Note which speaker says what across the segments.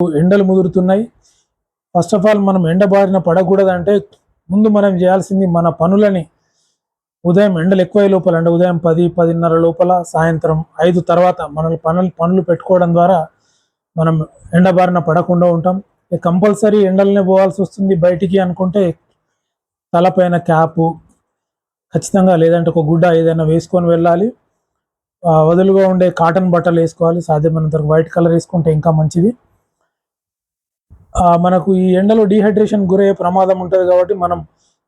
Speaker 1: ఎండలు ముదురుతున్నాయి. First of all మనం ఎండ బారిన పడకూడదంటే ముందు మనం చేయాల్సింది మన పనులని ఉదయం ఎండలు ఎక్కువ లోపల అంటే ఉదయం పది పదిన్నర లోపల సాయంత్రం ఐదు తర్వాత మన పనులు పనులు పెట్టుకోవడం ద్వారా మనం ఎండ బారిన పడకుండా ఉంటాం. కంపల్సరీ ఎండలనే పోవాల్సి వస్తుంది బయటికి అనుకుంటే తలపైన క్యాపు ఖచ్చితంగా లేదంటే ఒక గుడ్డ ఏదైనా వేసుకొని వెళ్ళాలి. వదులుగా ఉండే కాటన్ బట్టలు వేసుకోవాలి. సాధ్యమైనంత వరకు వైట్ కలర్ వేసుకుంటే ఇంకా మంచిది. మనకు ఈ ఎండలో డీహైడ్రేషన్ గురయ్యే ప్రమాదం ఉంటుంది కాబట్టి మనం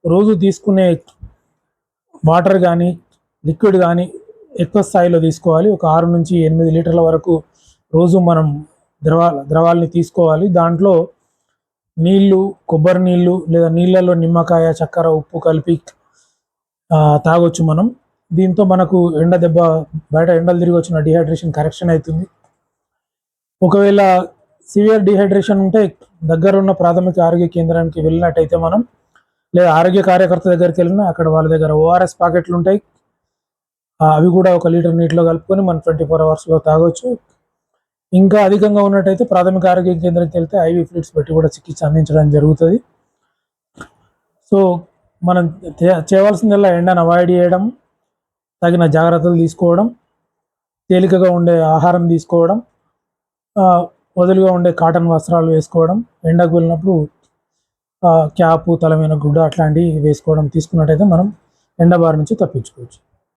Speaker 1: రోజు తీసుకునే వాటర్ కానీ లిక్విడ్ కానీ ఎక్కువ స్థాయిలో తీసుకోవాలి. ఒక ఆరు నుంచి ఎనిమిది లీటర్ల వరకు రోజు మనం ద్రవ ద్రవాల్ని తీసుకోవాలి. దాంట్లో నీళ్ళు కొబ్బరి నీళ్ళు లేదా నీళ్ళలో నిమ్మకాయ చక్కెర ఉప్పు కలిపి తాగొచ్చు మనం. దీంతో మనకు ఎండ దెబ్బ బయట ఎండలు తిరిగి వచ్చిన డిహైడ్రేషన్ కరెక్షన్ అవుతుంది. ఒకవేళ సివియర్ డిహైడ్రేషన్ ఉంటే దగ్గర ఉన్న ప్రాథమిక ఆరోగ్య కేంద్రానికి వెళ్ళినట్టయితే మనం లేదా ఆరోగ్య కార్యకర్త దగ్గరికి వెళ్ళినా అక్కడ వాళ్ళ దగ్గర ఓఆర్ఎస్ ప్యాకెట్లు ఉంటాయి. అవి కూడా ఒక లీటర్ నీటిలో కలుపుకొని మనం ట్వంటీ ఫోర్ అవర్స్లో తాగొచ్చు. ఇంకా అధికంగా ఉన్నట్టయితే ప్రాథమిక ఆరోగ్య కేంద్రానికి వెళ్తే ఐవి ఫ్లూయిడ్స్ పెట్టి కూడా చికిత్స అందించడం జరుగుతుంది. సో మనం చేయవలసిందల్లా ఎండను అవాయిడ్ చేయడం తగిన జాగ్రత్తలు తీసుకోవడం తేలికగా ఉండే ఆహారం తీసుకోవడం వదులుగా ఉండే కాటన్ వస్త్రాలు వేసుకోవడం ఎండకు వెళ్ళినప్పుడు ఆ, క్యాపు తల మీద గుడ్డ అట్లాంటివి వేసుకోవడం తీసుకున్నట్టయితే మనం ఎండ బారి నుంచి తప్పించుకోవచ్చు.